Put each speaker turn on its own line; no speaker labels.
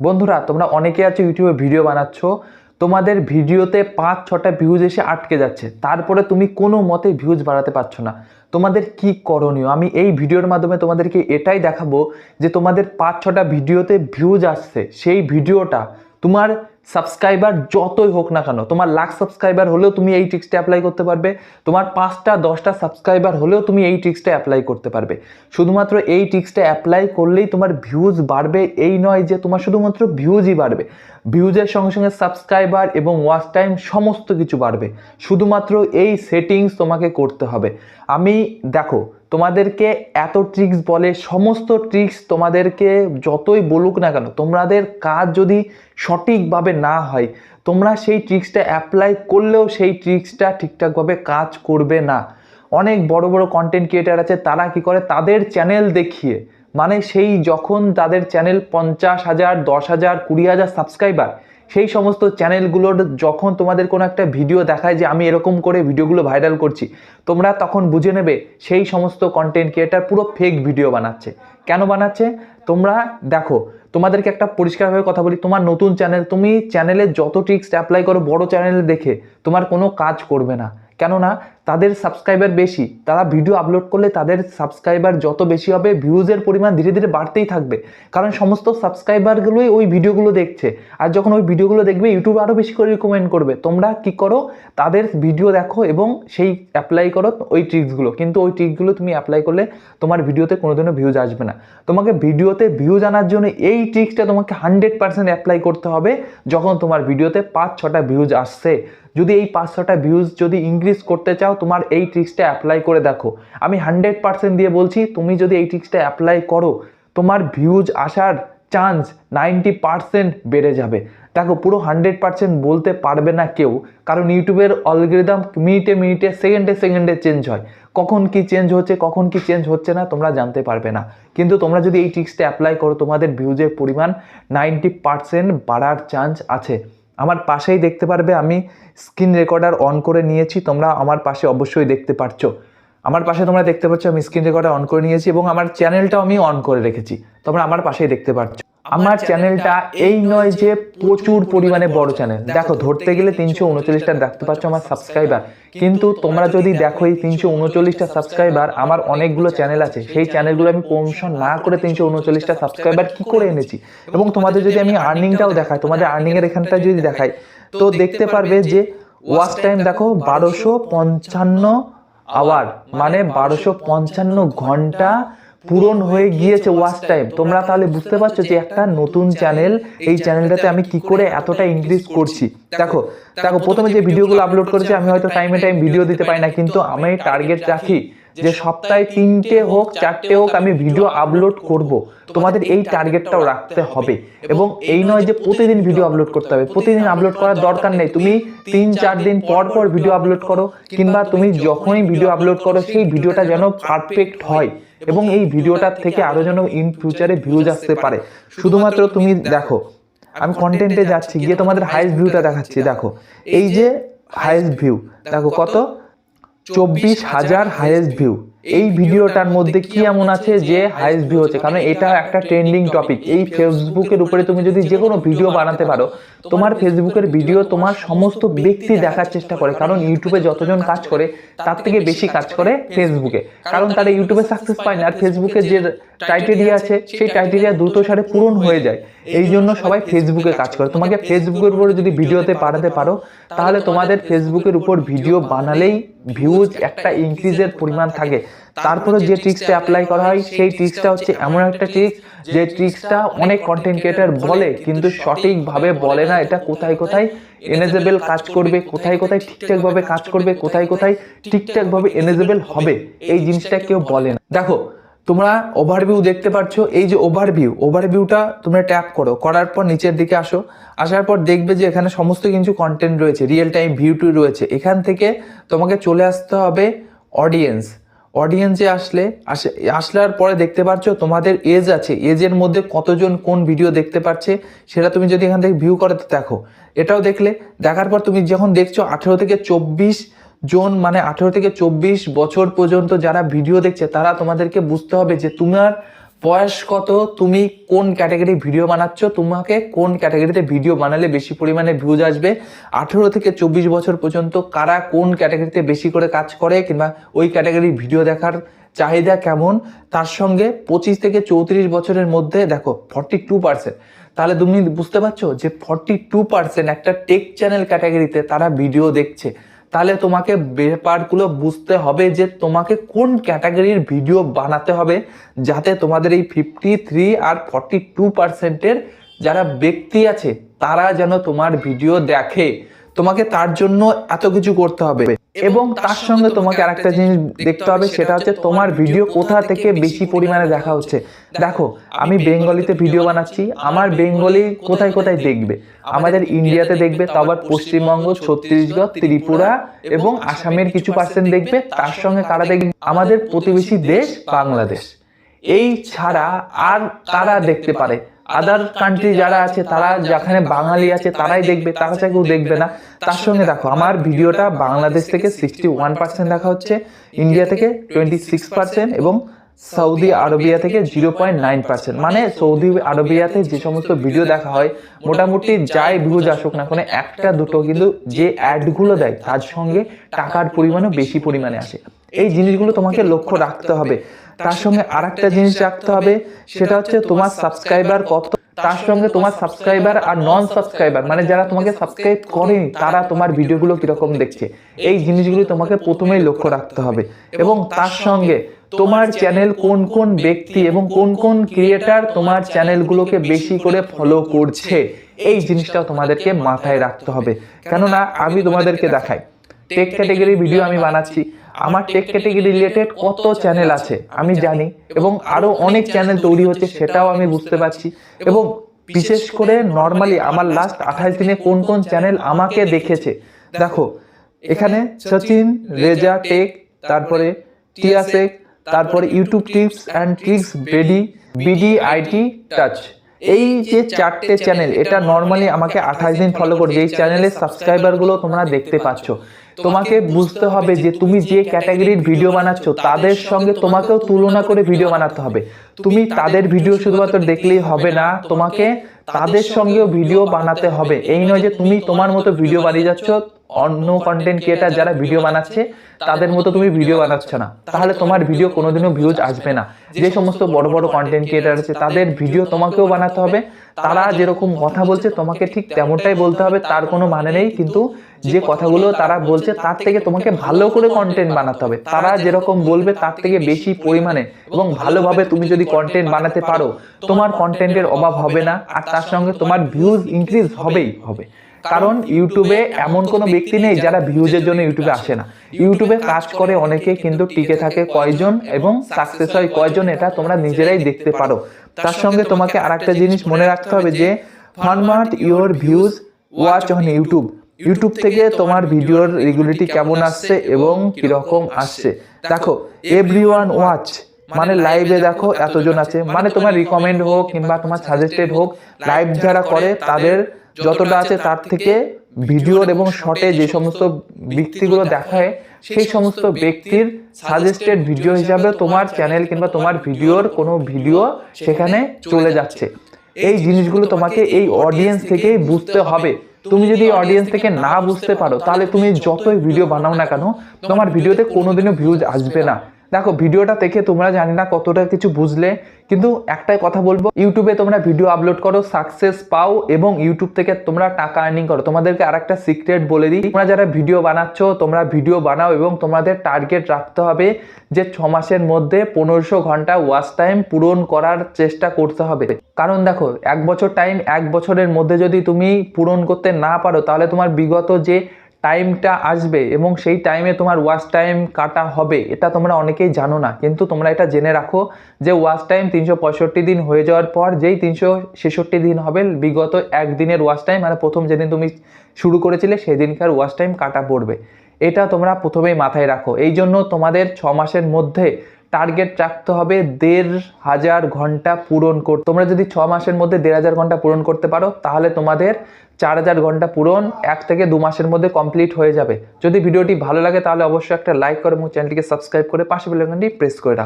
বন্ধুরা, তোমরা অনেকে আছো ইউটিউবে ভিডিও বানাচ্ছ, তোমাদের ভিডিওতে পাঁচ, ছটা ভিউজ এসে আটকে যাচ্ছে, তারপরে তুমি কোনো মতে ভিউজ বাড়াতে পারছ না। তোমাদের কি করণীয়? আমি এই ভিডিওর মাধ্যমে তোমাদেরকে এটাই দেখাবো যে তোমাদের পাঁচ, ছটা ভিডিওতে ভিউজ আসছে, সেই ভিডিওটা তোমার সাবস্ক্রাইবার যতই হোক না কেন, তোমার লাখ সাবস্ক্রাইবার হলেও তুমি এই ট্রিক্সটা অ্যাপ্লাই করতে পারবে, তোমার পাঁচটা, দশটা সাবস্ক্রাইবার হলেও তুমি এই ট্রিক্সটা অ্যাপ্লাই করতে পারবে। শুধুমাত্র এই ট্রিক্সটা অ্যাপ্লাই করলেই তোমার ভিউজ বাড়বে, এই নয় যে তোমার শুধুমাত্র ভিউজই বাড়বে। ভিউজের সঙ্গে সঙ্গে সাবস্ক্রাইবার এবং ওয়াচ টাইম সমস্ত কিছু বাড়বে। শুধুমাত্র এই সেটিংস তোমাকে করতে হবে। আমি, দেখো, তোমাদেরকে এত ট্রিক্স বলে, সমস্ত ট্রিক্স তোমাদেরকে যতই বলুক না কেন, তোমাদের কাজ যদি সঠিকভাবে না হয়, তোমরা সেই ট্রিক্সটা অ্যাপ্লাই করলেও সেই ট্রিক্সটা ঠিকঠাকভাবে কাজ করবে না। অনেক বড় বড় কন্টেন্ট ক্রিয়েটার আছে, তারা কি করে? তাদের চ্যানেল দেখিয়ে। মানে সেই যখন তাদের চ্যানেল পঞ্চাশ হাজার, দশ হাজার, কুড়ি হাজার সাবস্ক্রাইবার সেই সমস্ত চ্যানেলগুলোর যখন তোমাদের কোনো একটা ভিডিও দেখায় যে আমি এরকম করে ভিডিওগুলো ভাইরাল করছি, তোমরা তখন বুঝে নেবে সেই সমস্ত কন্টেন্ট ক্রিয়েটার পুরো ফেক ভিডিও বানাচ্ছে। কেন বানাচ্ছে? তোমরা দেখো, তোমাদেরকে একটা পরিষ্কারভাবে কথা বলি, তোমার নতুন চ্যানেল তুমি চ্যানেলে যত ট্রিক্স অ্যাপ্লাই করো, বড় চ্যানেল দেখে তোমার কোনো কাজ করবে না। কেননা তাদের সাবস্ক্রাইবার বেশি, তারা ভিডিও আপলোড করলে তাদের সাবস্ক্রাইবার যত বেশি হবে ভিউজের পরিমাণ ধীরে ধীরে বাড়তেই থাকবে। কারণ সমস্ত সাবস্ক্রাইবারগুলোই ওই ভিডিওগুলো দেখছে। আর যখন ওই ভিডিওগুলো দেখবে ইউটিউব আরও বেশি করে রিকমেন্ড করবে। তোমরা কি করো, তাদের ভিডিও দেখো এবং সেই অ্যাপ্লাই করো ওই ট্রিক্সগুলো কিন্তু ওই ট্রিক্সগুলো তুমি অ্যাপ্লাই করলে তোমার ভিডিওতে কোনোদিনও ভিউজ আসবে না। তোমাকে ভিডিওতে ভিউজ আনার জন্য এই ট্রিক্সটা তোমাকে হান্ড্রেড পার্সেন্ট অ্যাপ্লাই করতে হবে, যখন তোমার ভিডিওতে পাঁচ, ছটা ভিউজ আসছে। যদি এই পাঁচশোটা ভিউজ যদি ইনক্রিজ করতে চাও, তোমার এই ট্রিক্সটা অ্যাপ্লাই করে দেখো। আমি হান্ড্রেড পার্সেন্ট দিয়ে বলছি, তুমি যদি এই ট্রিক্সটা অ্যাপ্লাই করো, তোমার ভিউজ আসার চান্স নাইনটি পার্সেন্ট বেড়ে যাবে। দেখো, পুরো হান্ড্রেড পার্সেন্ট বলতে পারবে না কেউ, কারণ ইউটিউবের অলগ্রিদাম মিনিটে মিনিটে সেকেন্ডে সেকেন্ডে চেঞ্জ হয়। কখন কি চেঞ্জ হচ্ছে, কখন কি চেঞ্জ হচ্ছে না, তোমরা জানতে পারবে না। কিন্তু তোমরা যদি এই ট্রিক্সটা অ্যাপ্লাই করো, তোমাদের ভিউজের পরিমাণ নাইনটি পার্সেন্ট বাড়ার চান্স আছে। আমার পাশেই দেখতে পারবে, আমি স্ক্রিন রেকর্ডার অন করে নিয়েছি, তোমরা আমার পাশে অবশ্যই দেখতে পারছ। আমার পাশে তোমরা দেখতে পাচ্ছ, আমি স্ক্রিন রেকর্ডার অন করে নিয়েছি এবং আমার চ্যানেলটাও আমি অন করে রেখেছি। তোমরা আমার পাশেই দেখতে পাচ্ছ আমার চ্যানেলটা এই নয় যে প্রচুর পরিমাণে বড় চ্যানেল দেখো ধরতে গেলে তিনশো উনচল্লিশটা দেখতে পাচ্ছ আমার সাবস্ক্রাইবার কিন্তু তোমরা যদি দেখো এই তিনশো উনচল্লিশটা সাবস্ক্রাইবার আমার অনেকগুলো চ্যানেল আছে। সেই চ্যানেলগুলো আমি প্রমোশন না করে তিনশো উনচল্লিশটা সাবস্ক্রাইবার কি করে এনেছি? এবং তোমাদের যদি আমি আর্নিংটাও দেখাই তোমাদের আর্নিংয়ের এখানটা যদি দেখাই তো দেখতে পারবে যে ওয়াচ টাইম দেখো বারোশো পঞ্চান্ন আওয়ার মানে বারোশো পঞ্চান্ন ঘণ্টা পূরণ হয়ে গিয়েছে ওয়াচ টাইম তোমরা তাহলে বুঝতে পারছ যে একটা নতুন চ্যানেল এই চ্যানেলটাতে আমি কি করে এতটা ইনক্রিজ করছি? দেখো দেখো প্রথমে যে ভিডিওগুলো আপলোড করেছি আমি হয়তো টাইমে টাইম ভিডিও দিতে পারি না কিন্তু আমি টার্গেট রাখি। যে সপ্তাহে তিনটে হোক চারটে হোক আমি ভিডিও আপলোড করব। তোমাদের এই টার্গেটটাও রাখতে হবে। এবং এই নয় যে প্রতিদিন ভিডিও আপলোড করতে হবে। প্রতিদিন আপলোড করার দরকার নেই। তুমি তিন চার দিন পর পর ভিডিও আপলোড করো কিংবা তুমি যখনই ভিডিও আপলোড করো সেই ভিডিওটা যেন পারফেক্ট হয়। এবং এই ভিডিওটার থেকে আরও যেন ইন ফিউচারে ভিউজ আসতে পারে। শুধুমাত্র তুমি দেখো আমি কন্টেন্টে যাচ্ছি গিয়ে তোমাদের হাইস্ট ভিউটা দেখাচ্ছি দেখো এই যে হাইস্ট ভিউ দেখো কত চব্বিশ হাজার হাইয়েস্ট ভিউ এই ভিডিওটার মধ্যে কি এমন আছে যে হাইয়েস্ট ভিউ হচ্ছে? কারণ এটা একটা ট্রেন্ডিং টপিক এই ফেসবুকের উপরে তুমি যদি যে কোনো ভিডিও বানাতে পারো, তোমার ফেসবুকের ভিডিও তোমার সমস্ত ব্যক্তি দেখার চেষ্টা করে। কারণ ইউটিউবে যতজন কাজ করে, তার থেকে বেশি কাজ করে ফেসবুকে কারণ তারা ইউটিউবে সাকসেস পায় না। আর ফেসবুকে যে ক্রাইটেরিয়া আছে সেই ক্রাইটেরিয়া দ্রুত সারে পূরণ হয়ে যায়। এই জন্য সবাই ফেসবুকে কাজ করে। তোমাকে ফেসবুকের উপরে যদি ভিডিওতে পাঠাতে পারো তাহলে তোমাদের ফেসবুকের উপর ভিডিও বানালেই ভিউজ একটা ইনক্রিজের পরিমাণ থাকে। তারপরে যে ট্রিক্সটা অ্যাপ্লাই করা হয় সেই ট্রিক্সটা হচ্ছে এমন একটা ট্রিক্স যে ট্রিক্সটা অনেক কন্টেন্ট ক্রিয়েটার বলে কিন্তু সঠিকভাবে বলে না এটা কোথায় কোথায় এনেজেবল কাজ করবে কোথায় কোথায় ঠিকঠাকভাবে কাজ করবে কোথায় কোথায় ঠিকঠাকভাবে এনেজেবল হবে এই জিনিসটা কেউ বলে না দেখো তোমরা ওভারভিউ দেখতে পাচ্ছ এই যে ওভারভিউ ওভারভিউটা তোমরা ট্যাপ করো। করার পর নিচের দিকে আসো। আসার পর দেখবে যে এখানে সমস্ত কিছু কন্টেন্ট রয়েছে রিয়েল টাইম ভিউটি রয়েছে। এখান থেকে তোমাকে চলে আসতে হবে অডিয়েন্স অডিয়েন্সে আসলে, আসে আসলার পরে দেখতে পাচ্ছ তোমাদের এজ আছে। এজের মধ্যে কতজন কোন ভিডিও দেখতে পাচ্ছে সেটা তুমি যদি এখান থেকে ভিউ করতে দেখো। এটাও দেখলে, দেখার পর তুমি যখন দেখছ আঠেরো থেকে চব্বিশ জন মানে আঠেরো থেকে চব্বিশ বছর পর্যন্ত যারা ভিডিও দেখছে, তারা তোমাদেরকে বুঝতে হবে যে তোমার বয়স কত, তুমি কোন ক্যাটাগরি ভিডিও বানাচ্ছ, তোমাকে কোন ক্যাটাগরিতে ভিডিও বানালে বেশি পরিমাণে ভিউজ আসবে, আঠেরো থেকে চব্বিশ বছর পর্যন্ত কারা কোন ক্যাটাগরিতে বেশি করে কাজ করে কিংবা ওই ক্যাটাগরির ভিডিও দেখার চাহিদা কেমন, তার সঙ্গে পঁচিশ থেকে চৌত্রিশ বছরের মধ্যে দেখো ফর্টি টু পার্সেন্ট তাহলে তুমি বুঝতে পারছ যে ফর্টি টু পার্সেন্ট একটা টেক চ্যানেল ক্যাটাগরিতে তারা ভিডিও দেখছে। তাহলে তোমাকে ব্যাপারগুলো বুঝতে হবে যে তোমাকে কোন ক্যাটাগরির ভিডিও বানাতে হবে যাতে তোমাদের এই ফিফটি থ্রি আর ফর্টি টু পার্সেন্টের যারা ব্যক্তি আছে, তারা যেন তোমার ভিডিও দেখে। তোমাকে তার জন্য এত কিছু করতে হবে। এবং তার সঙ্গে তোমাকে আরেকটা জিনিস দেখতে হবে সেটা হচ্ছে তোমার ভিডিও কোথা থেকে বেশি পরিমাণে দেখা হচ্ছে? দেখো আমি বেঙ্গলিতে ভিডিও বানাচ্ছি আমার বেঙ্গলি কোথায় কোথায় দেখবে? আমাদের ইন্ডিয়াতে দেখবে তো আবার পশ্চিমবঙ্গ ছত্তিশগড় ত্রিপুরা এবং আসামের কিছু পার্সেন্ট দেখবে তার সঙ্গে কারা দেখবে আমাদের প্রতিবেশী দেশ বাংলাদেশ। এই ছাড়া আর কারা দেখতে পারে। আদার কান্ট্রি যারা আছে তারা যেখানে বাঙালি আছে তারাই দেখবে তারা চাই কেউ দেখবে না তার সঙ্গে দেখো আমার ভিডিওটা বাংলাদেশ থেকে সিক্সটি ওয়ান পার্সেন্ট দেখা হচ্ছে ইন্ডিয়া থেকে টোয়েন্টি সিক্স পার্সেন্ট এবং সৌদি আরবিয়া থেকে জিরো পয়েন্ট নাইন পার্সেন্ট মানে সৌদি আরবিয়াতে যে সমস্ত ভিডিও দেখা হয় মোটামুটি যাই ভিউজ আসুক না কোনো একটা দুটো কিন্তু যে অ্যাডগুলো দেয় তার সঙ্গে টাকার পরিমাণও বেশি পরিমাণে আসে এই জিনিসগুলো তোমাকে লক্ষ্য রাখতে হবে তার সঙ্গে আর একটা জিনিস রাখতে হবে সেটা হচ্ছে তোমার সাবস্ক্রাইবার কত। তার সঙ্গে তোমার সাবস্ক্রাইবার আর নন সাবস্ক্রাইবার মানে যারা তোমাকে সাবস্ক্রাইব করেনি তারা তোমার ভিডিওগুলো কীরকম দেখছে? এই জিনিসগুলো তোমাকে প্রথমেই লক্ষ্য রাখতে হবে। এবং তার সঙ্গে তোমার চ্যানেল কোন কোন ব্যক্তি এবং কোন কোন ক্রিয়েটার তোমার চ্যানেলগুলোকে বেশি করে ফলো করছে। এই জিনিসটাও তোমাদেরকে মাথায় রাখতে হবে। কেননা আমি তোমাদেরকে দেখাই। টেক ক্যাটাগরি ভিডিও আমি বানাচ্ছি আমার টেক ক্যাটাগরি রিলেটেড কত চ্যানেল আছে আমি জানি। এবং আরও অনেক চ্যানেল তৈরি হচ্ছে সেটাও আমি বুঝতে পারছি। এবং বিশেষ করে নর্মালি আমার লাস্ট আঠাশ দিনে কোন কোন চ্যানেল আমাকে দেখেছে? দেখো এখানে সচিন রেজা টেক তারপরে টিয়া শেখ তারপরে ইউটিউব টিপস অ্যান্ড ট্রিক্স বেডি বিডি আইটি টাচ এই যে চারটে চ্যানেল এটা নর্মালি আমাকে আঠাশ দিন ফলো করে এই চ্যানেলের সাবস্ক্রাইবারগুলো তোমরা দেখতে পাচ্ছ। তোমাকে বুঝতে হবে যে তুমি যে ক্যাটাগরির ভিডিও বানাচ্ছ তাদের সঙ্গে তোমাকেও তুলনা করে ভিডিও বানাতে হবে। তুমি তাদের ভিডিও শুধুমাত্র দেখলেই হবে না তোমাকে তাদের সঙ্গেও ভিডিও বানাতে হবে। এই নয় যে তুমি তোমার মতো ভিডিও বানিয়ে যাচ্ছ অন্য কন্টেন্ট ক্রিয়েটার যারা ভিডিও বানাচ্ছে তাদের মতো তুমি ভিডিও বানাচ্ছ না। তাহলে তোমার ভিডিও কোনোদিনও ভিউজ আসবে না। যে সমস্ত বড় বড় কন্টেন্ট ক্রিয়েটার আছে তাদের ভিডিও তোমাকেও বানাতে হবে। তারা যেরকম কথা বলছে তোমাকে ঠিক তেমনটাই বলতে হবে তার কোনো মানে নেই। কিন্তু যে কথাগুলো তারা বলছে তার থেকে তোমাকে ভালো করে কন্টেন্ট বানাতে হবে। তারা যেরকম বলবে তার থেকে বেশি পরিমাণে এবং ভালোভাবে তুমি যদি কন্টেন্ট বানাতে পারো তোমার কন্টেন্টের অভাব হবে না আর তার সঙ্গে তোমার ভিউজ ইনক্রিজ হবেই হবে কারণ ইউটিউবে এমন কোনো ব্যক্তি নেই যারা ভিউজের জন্য ইউটিউবে আসে না। ইউটিউবে কাজ করে অনেকে কিন্তু টিকে থাকে কয়জন এবং সাকসেস হয় কয়জন এটা তোমরা নিজেরাই দেখতে পারো। তার সঙ্গে তোমাকে আর একটা জিনিস মনে রাখতে হবে যে ফার্মার্ট your views watch on YouTube YouTube থেকে তোমার ভিডিওর রেগুলেটি কেমন আসছে এবং কীরকম আসছে? দেখো এভরি ওয়ান ওয়াচ মানে লাইভে দেখো এতজন আছে। মানে তোমার রিকমেন্ড হোক কিংবা তোমার সাজেস্টেড হোক লাইভ যারা করে তাদের যতটা আছে তার থেকে ভিডিওর এবং শর্টে যে সমস্ত ব্যক্তিগুলো দেখায় সেই সমস্ত ব্যক্তির সাজেস্টেড ভিডিও হিসাবে তোমার চ্যানেল কিংবা তোমার ভিডিওর কোনো ভিডিও সেখানে চলে যাচ্ছে। এই জিনিসগুলো তোমাকে এই অডিয়েন্স থেকেই বুঝতে হবে। তুমি যদি অডিয়েন্স থেকে না বুঝতে পারো তাহলে তুমি যতই ভিডিও বানাও না কেন তোমার ভিডিওতে কোনোদিনও ভিউজ আসবে না দেখো, ভিডিওটা দেখে তোমরা জানি না কতটা কিছু বুঝলে, কিন্তু একটাই কথা বলব, ইউটিউবে তোমরা ভিডিও আপলোড করো সাকসেস পাও এবং ইউটিউব থেকে তোমরা টাকা আর্নিং করো। তোমাদেরকে আর একটা সিক্রেট বলে দিই, তোমরা যারা ভিডিও বানাচ্ছ, তোমরা ভিডিও বানাও এবং তোমাদের টার্গেট রাখতে হবে যে ছ মাসের মধ্যে পনেরোশো ঘণ্টা ওয়াচ টাইম পূরণ করার চেষ্টা করতে হবে। কারণ দেখো, এক বছর টাইম এক বছরের মধ্যে যদি তুমি পূরণ করতে না পারো, তাহলে তোমার বিগত যে টাইমটা আসবে এবং সেই টাইমে তোমার ওয়াচ টাইম কাটা হবে, এটা তোমরা অনেকেই জানো না। কিন্তু তোমরা এটা জেনে রাখো যে ওয়াচ টাইম তিনশো পঁয়ষট্টি দিন হয়ে যাওয়ার পর যেই তিনশো ছেষট্টি দিন হবে, বিগত একদিনের ওয়াচ টাইম মানে প্রথম যেদিন তুমি শুরু করেছিলে সেদিনকার ওয়াচ টাইম কাটা পড়বে। এটা তোমরা প্রথমেই মাথায় রাখো। এই জন্য তোমাদের ছ মাসের মধ্যে টার্গেট রাখতে হবে দেড় হাজার ঘণ্টা পূরণ কর তোমরা যদি ছ মাসের মধ্যে দেড় হাজার ঘণ্টা পূরণ করতে পারো, তাহলে তোমাদের চার হাজার ঘণ্টা পূরণ এক থেকে দু মাসের মধ্যে কমপ্লিট হয়ে যাবে। যদি ভিডিওটি ভালো লাগে, তাহলে অবশ্যই একটা লাইক করো এবং চ্যানেলটিকে সাবস্ক্রাইব করে পাশে বেলাইকনটি প্রেস করে রাখো।